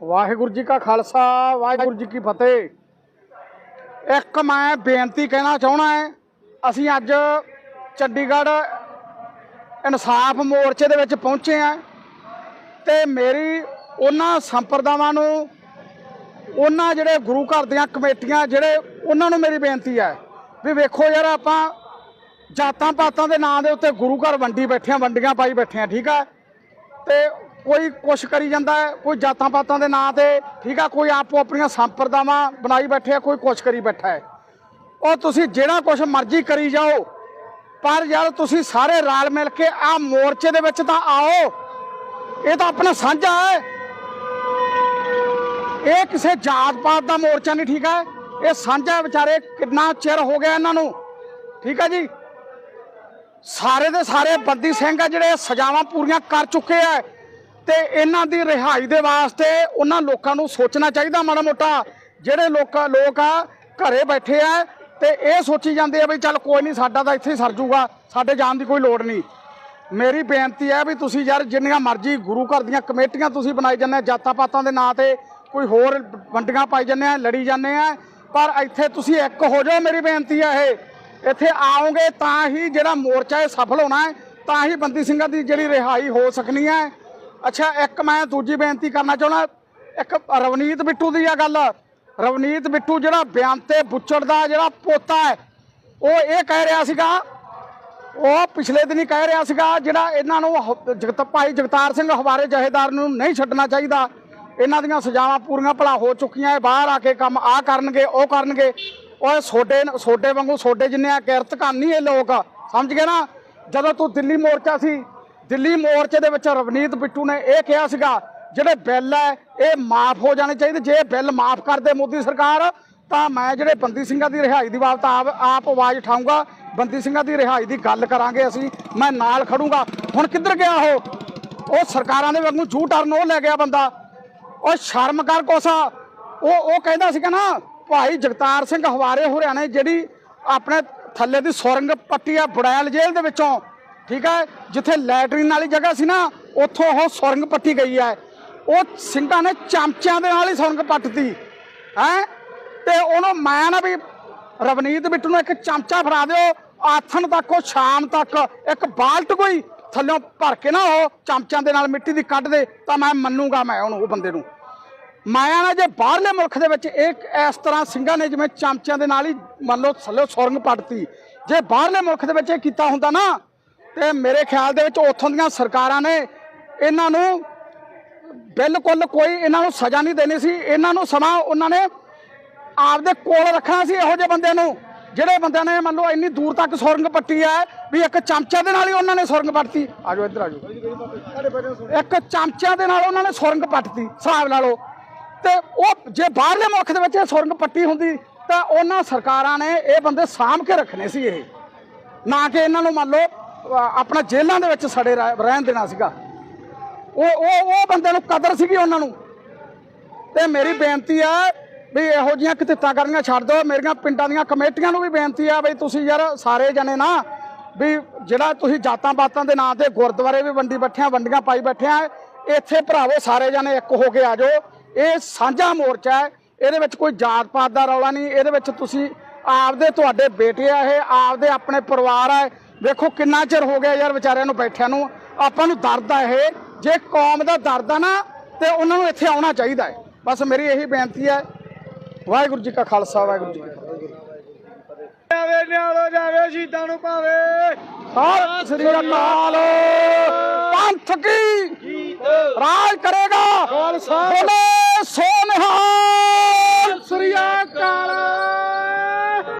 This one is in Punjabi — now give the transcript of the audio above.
ਵਾਹਿਗੁਰੂ ਜੀ ਕਾ ਖਾਲਸਾ, ਵਾਹਿਗੁਰੂ ਜੀ ਕੀ ਫਤਿਹ। ਇੱਕ ਮੈਂ ਬੇਨਤੀ ਕਹਿਣਾ ਚਾਹਣਾ ਹੈ, ਅਸੀਂ ਅੱਜ ਚੰਡੀਗੜ੍ਹ ਇਨਸਾਫ ਮੋਰਚੇ ਦੇ ਵਿੱਚ ਪਹੁੰਚੇ ਆ ਤੇ ਮੇਰੀ ਉਹਨਾਂ ਸੰਪਰਦਾਵਾਂ ਨੂੰ, ਉਹਨਾਂ ਜਿਹੜੇ ਗੁਰੂ ਘਰ ਦੀਆਂ ਕਮੇਟੀਆਂ, ਜਿਹੜੇ ਉਹਨਾਂ ਨੂੰ ਮੇਰੀ ਬੇਨਤੀ ਹੈ ਵੀ ਵੇਖੋ ਯਾਰ ਆਪਾਂ ਜਾਤਾਂ ਪਾਤਾਂ ਦੇ ਨਾਂ ਦੇ ਉੱਤੇ ਗੁਰੂ ਘਰ ਵੰਡੀ ਬੈਠੇ ਆ ਵੰਡੀਆਂ ਪਾਈ ਬੈਠੇ ਆ ਠੀਕ ਹੈ? ਤੇ ਕੋਈ ਕੁਛ ਕਰੀ ਜਾਂਦਾ ਹੈ, ਕੋਈ ਜਾਤਾਂ ਪਾਤਾਂ ਦੇ ਨਾਂ ਤੇ, ਠੀਕ ਆ, ਕੋਈ ਆਪੋ ਆਪਣੀਆਂ ਸੰਪਰਦਾਵਾਂ ਬਣਾਈ ਬੈਠੇ ਆ, ਕੋਈ ਕੁਛ ਕਰੀ ਬੈਠਾ ਹੈ। ਉਹ ਤੁਸੀਂ ਜਿਹੜਾ ਕੁਛ ਮਰਜ਼ੀ ਕਰੀ ਜਾਓ, ਪਰ ਯਾਰ ਤੁਸੀਂ ਸਾਰੇ ਰਲ ਮਿਲ ਕੇ ਆ ਮੋਰਚੇ ਦੇ ਵਿੱਚ ਤਾਂ ਆਓ। ਇਹ ਤਾਂ ਆਪਣਾ ਸਾਂਝਾ ਹੈ। ਇਹ ਕਿਸੇ ਜਾਤ ਪਾਤ ਦਾ ਮੋਰਚਾ ਨਹੀਂ, ਠੀਕ ਹੈ ਇਹ ਸਾਂਝਾ ਵਿਚਾਰੇ, ਕਿੰਨਾ ਚਿਰ ਹੋ ਗਿਆ ਇਹਨਾਂ ਨੂੰ, ਠੀਕ ਹੈ ਜੀ? ਸਾਰੇ ਦੇ ਸਾਰੇ ਬੰਦੀ ਸਿੰਘ ਆ ਜਿਹੜੇ ਸਜ਼ਾਵਾਂ ਪੂਰੀਆਂ ਕਰ ਚੁੱਕੇ ਆ। ਤੇ ਇਹਨਾਂ ਦੀ ਰਿਹਾਈ ਦੇ ਵਾਸਤੇ ਉਹਨਾਂ ਲੋਕਾਂ ਨੂੰ ਸੋਚਣਾ ਚਾਹੀਦਾ ਮਾੜਾ ਮੋਟਾ, ਜਿਹੜੇ ਲੋਕਾਂ ਲੋਕ ਆ, ਘਰੇ ਬੈਠੇ ਆ ਤੇ ਇਹ ਸੋਚੀ ਜਾਂਦੇ ਆ ਵੀ ਚੱਲ ਕੋਈ ਨਹੀਂ, ਸਾਡਾ ਤਾਂ ਇੱਥੇ ਹੀ ਸਰ ਜੂਗਾ, ਸਾਡੇ ਜਾਣ ਦੀ ਕੋਈ ਲੋੜ ਨਹੀਂ। ਮੇਰੀ ਬੇਨਤੀ ਹੈ ਵੀ ਤੁਸੀਂ ਯਾਰ ਜਿੰਨੀਆਂ ਮਰਜ਼ੀ ਗੁਰੂ ਘਰ ਦੀਆਂ ਕਮੇਟੀਆਂ ਤੁਸੀਂ ਬਣਾਈ ਜਾਂਦੇ ਜਾਤਾਂ ਪਾਤਾਂ ਦੇ ਨਾਂ ਤੇ ਕੋਈ ਹੋਰ ਵੰਡੀਆਂ ਪਾਈ ਜਾਂਦੇ ਆ, ਲੜੀ ਜਾਂਦੇ ਆ, ਪਰ ਇੱਥੇ ਤੁਸੀਂ ਇੱਕ ਹੋ ਜਾਓ ਮੇਰੀ ਬੇਨਤੀ ਹੈ ਇਹ। ਇੱਥੇ ਆਓਗੇ ਤਾਂ ਹੀ ਜਿਹੜਾ ਮੋਰਚਾ ਇਹ ਸਫਲ ਹੋਣਾ ਹੈ, ਤਾਂ ਹੀ ਬੰਦੀ ਸਿੰਘਾਂ ਦੀ ਜਿਹੜੀ ਰਿਹਾਈ ਹੋ ਸਕਣੀ ਹੈ। ਅੱਛਾ, ਇੱਕ ਮੈਂ ਦੂਜੀ ਬੇਨਤੀ ਕਰਨਾ ਚਾਹੁੰਦਾ, ਇੱਕ ਰਵਨੀਤ ਬਿੱਟੂ ਦੀ ਆ ਗੱਲ। ਰਵਨੀਤ ਬਿੱਟੂ ਜਿਹੜਾ ਬਿਆਨ ਬੁੱਚੜ ਦਾ ਜਿਹੜਾ ਪੋਤਾ ਹੈ, ਉਹ ਇਹ ਕਹਿ ਰਿਹਾ ਸੀਗਾ, ਉਹ ਪਿਛਲੇ ਦਿਨੀ ਕਹਿ ਰਿਹਾ ਸੀਗਾ, ਜਿਹੜਾ ਇਹਨਾਂ ਨੂੰ ਹ- ਜਗਤ, ਭਾਈ ਜਗਤਾਰ ਸਿੰਘ ਹਵਾਰੇ ਜਹੇਦਾਰ ਨੂੰ ਨਹੀਂ ਛੱਡਣਾ ਚਾਹੀਦਾ। ਇਹਨਾਂ ਦੀਆਂ ਸਜ਼ਾਵਾਂ ਪੂਰੀਆਂ ਭਲਾ ਹੋ ਚੁੱਕੀਆਂ ਇਹ ਬਾਹਰ ਆ ਕੇ ਕੰਮ ਆ ਕਰਨਗੇ, ਉਹ ਕਰਨਗੇ। ਓਏ ਛੋਡੇ ਛੋਡੇ ਵਾਂਗੂ ਛੋਡੇ ਜਿੰਨੇ ਆ ਕਿਰਤ ਕਰਨੀ ਇਹ ਲੋਕ, ਸਮਝ ਗਏ ਨਾ? ਜਦੋਂ ਤੂੰ ਦਿੱਲੀ ਮੋਰਚਾ ਸੀ ਦਿੱਲੀ ਮੋਰਚੇ ਦੇ ਵਿੱਚ ਰਵਨੀਤ ਬਿੱਟੂ ਨੇ ਇਹ ਕਿਹਾ ਸੀਗਾ, ਜਿਹੜੇ ਬਿੱਲ ਹੈ, ਇਹ ਮਾਫ ਹੋ ਜਾਣੇ ਚਾਹੀਦੇ। ਜੇ ਬਿੱਲ ਮਾਫ ਕਰ ਦੇ ਮੋਦੀ ਸਰਕਾਰ, ਤਾਂ ਮੈਂ ਜਿਹੜੇ ਬੰਦੀ ਸਿੰਘਾਂ ਦੀ ਰਿਹਾਈ ਦੀ ਬਾਬਤ ਆਪ ਆਪ ਆਵਾਜ਼ ਉਠਾਊਂਗਾ, ਬੰਦੀ ਸਿੰਘਾਂ ਦੀ ਰਿਹਾਈ ਦੀ ਗੱਲ ਕਰਾਂਗੇ ਅਸੀਂ, ਮੈਂ ਨਾਲ ਖੜੂੰਗਾ। ਹੁਣ ਕਿੱਧਰ ਗਿਆ ਉਹ? ਉਹ ਸਰਕਾਰਾਂ ਦੇ ਵਾਂਗੂ ਜੂ ਟਰਨ, ਉਹ ਲੈ ਗਿਆ ਬੰਦਾ। ਉਹ ਸ਼ਰਮ ਕਰ ਕੋਸਾ। ਉਹ ਉਹ ਕਹਿੰਦਾ ਸੀਗਾ ਨਾ, ਭਾਈ ਜਗਤਾਰ ਸਿੰਘ ਹਵਾਰੇ ਹਰਿਆਣੇ ਜਿਹੜੀ ਆਪਣੇ ਥੱਲੇ ਦੀ ਸੁਰੰਗ ਪੱਟੀ ਆ ਬੜੈਲ ਜੇਲ੍ਹ ਦੇ ਵਿੱਚੋਂ ਠੀਕ ਹੈ? ਜਿੱਥੇ ਲੈਟਰੀਨ ਵਾਲੀ ਜਗ੍ਹਾ ਸੀ ਨਾ, ਉੱਥੋਂ ਉਹ ਸੁਰੰਗ ਪੱਟੀ ਗਈ ਹੈ। ਉਹ ਸਿੰਘਾਂ ਨੇ ਚਮਚਿਆਂ ਦੇ ਨਾਲ ਹੀ ਸੁਰੰਗ ਪੱਟਤੀ, ਹੈ? ਤੇ ਉਹਨੂੰ ਮੈਂ ਨਾ ਵੀ ਰਵਨੀਤ ਬਿੱਟੂ ਨੂੰ ਇੱਕ ਚਮਚਾ ਫੜਾ ਦਿਓ, ਆਥਣ ਤੱਕ, ਉਹ ਸ਼ਾਮ ਤੱਕ, ਇੱਕ ਬਾਲਟ ਕੋਈ ਥੱਲੋਂ ਭਰ ਕੇ ਨਾ ਉਹ ਚਮਚਿਆਂ ਦੇ ਨਾਲ ਮਿੱਟੀ ਦੀ ਕੱਢ ਦੇ, ਤਾਂ ਮੈਂ ਮੰਨੂਗਾ ਮੈਂ ਉਹਨੂੰ, ਉਹ ਬੰਦੇ ਨੂੰ। ਮਾਇਆ ਨਾ ਜੇ ਬਾਹਰਲੇ ਮੁਲਕ ਦੇ ਵਿੱਚ ਇੱਕ ਇਸ ਤਰ੍ਹਾਂ ਸਿੰਘਾਂ ਨੇ ਜਿਵੇਂ ਚਮਚਿਆਂ ਦੇ ਨਾਲ ਹੀ ਮੰਨ ਲਓ ਥੱਲੇ ਸੁਰੰਗ ਪੱਟਤੀ, ਜੇ ਬਾਹਰਲੇ ਮੁਲਕ ਦੇ ਵਿੱਚ ਇਹ ਕੀਤਾ ਹੁੰਦਾ ਨਾ ਤੇ ਮੇਰੇ ਖਿਆਲ ਦੇ ਵਿੱਚ ਉੱਥੋਂ ਦੀਆਂ ਸਰਕਾਰਾਂ ਨੇ ਇਹਨਾਂ ਨੂੰ ਬਿਲਕੁਲ ਕੋਈ ਇਹਨਾਂ ਨੂੰ ਸਜ਼ਾ ਨਹੀਂ ਦੇਣੀ ਸੀ। ਇਹਨਾਂ ਨੂੰ ਸਮਾਂ ਉਹਨਾਂ ਨੇ ਆਪਦੇ ਕੋਲ ਰੱਖਣਾ ਸੀ ਇਹੋ ਜਿਹੇ ਬੰਦੇ ਨੂੰ। ਜਿਹੜੇ ਬੰਦਿਆਂ ਨੇ ਮੰਨ ਲਓ ਇੰਨੀ ਦੂਰ ਤੱਕ ਸੁਰੰਗ ਪੱਟੀ ਹੈ ਵੀ ਇੱਕ ਚਮਚੇ ਦੇ ਨਾਲ ਹੀ ਉਹਨਾਂ ਨੇ ਸੁਰੰਗ ਪੱਟਤੀ। ਆਜੋ ਇੱਧਰ ਆਜੋ। ਇੱਕ ਚਮਚਿਆਂ ਦੇ ਨਾਲ ਉਹਨਾਂ ਨੇ ਸੁਰੰਗ ਪੱਟਤੀ ਹਿਸਾਬ ਲਾ ਲਓ। ਤੇ ਉਹ ਜੇ ਬਾਹਰਲੇ ਮੁਲਕ ਦੇ ਵਿੱਚ ਇਹ ਸੁਰੰਗ ਪੱਟੀ ਹੁੰਦੀ ਤਾਂ ਉਹਨਾਂ ਸਰਕਾਰਾਂ ਨੇ ਇਹ ਬੰਦੇ ਸਾਂਭ ਕੇ ਰੱਖਣੇ ਸੀ ਇਹ। ਨਾ ਕਿ ਇਹਨਾਂ ਨੂੰ ਮੰਨ ਲਓ ਆਪਣਾ ਜੇਲ੍ਹਾਂ ਦੇ ਵਿੱਚ ਸੜੇ ਰਹਿ- ਰਹਿਣ ਦੇਣਾ ਸੀਗਾ। ਉਹ ਉਹ ਉਹ ਬੰਦੇ ਨੂੰ ਕਦਰ ਸੀਗੀ ਉਹਨਾਂ ਨੂੰ। ਤੇ ਮੇਰੀ ਬੇਨਤੀ ਹੈ ਵੀ ਇਹੋ ਜੀਆਂ ਕਿਤਾਂ ਕਰਨੀਆਂ ਛੱਡ ਦਿਓ। ਮੇਰੀਆਂ ਪਿੰਡਾਂ ਦੀਆਂ ਕਮੇਟੀਆਂ ਨੂੰ ਵੀ ਬੇਨਤੀ ਆ ਬਈ ਤੁਸੀਂ ਯਾਰ ਸਾਰੇ ਜਣੇ ਨਾ ਵੀ ਜਿਹੜਾ ਤੁਸੀਂ ਜਾਤਾਂ ਪਾਤਾਂ ਦੇ ਨਾਂ ਤੇ ਗੁਰਦੁਆਰੇ ਵੀ ਵੰਡੀ ਬੈਠਿਆਂ ਵੰਡੀਆਂ ਪਾਈ ਬੈਠਿਆਂ ਇੱਥੇ ਭਰਾਵੋ ਸਾਰੇ ਜਣੇ ਇੱਕ ਹੋ ਕੇ ਆ ਜਾਓ। ਇਹ ਸਾਂਝਾ ਮੋਰਚਾ ਹੈ। ਇਹਦੇ ਵਿੱਚ ਕੋਈ ਜਾਤ ਪਾਤ ਦਾ ਰੌਲਾ ਨਹੀਂ। ਇਹਦੇ ਵਿੱਚ ਤੁਸੀਂ ਆਪਦੇ ਤੁਹਾਡੇ ਬੇਟੇ ਆ ਇਹ, ਆਪਦੇ ਆਪਣੇ ਪਰਿਵਾਰ ਆ ਵੇਖੋ ਕਿੰਨਾ ਚਿਰ ਹੋ ਗਿਆ ਯਾਰ ਵਿਚਾਰਿਆਂ ਨੂੰ ਬੈਠਿਆਂ ਨੂੰ। ਆਪਾਂ ਨੂੰ ਦਰਦ ਆ ਇਹ। ਜੇ ਕੌਮ ਦਾ ਦਰਦ ਆ ਨਾ ਤੇ ਉਹਨਾਂ ਨੂੰ ਇੱਥੇ ਆਉਣਾ ਚਾਹੀਦਾ ਹੈ। ਬਸ ਮੇਰੀ ਇਹੀ ਬੇਨਤੀ ਹੈ। ਵਾਹਿਗੁਰੂ ਜੀ ਕਾ ਖਾਲਸਾ ਵਾਹਿਗੁਰੂ ਜੀ ਕੀ ਫਤਿਹ। ਜਾਵੇ ਨਿਆਲੋ ਜਾਵੇ ਸ਼ਹੀਦਾਂ ਨੂੰ ਪਾਵੇ ਸਤਿ ਸ੍ਰੀ ਅਕਾਲ। ਪੰਥ ਕੀ? ਰਾਜ ਕਰੇਗਾ।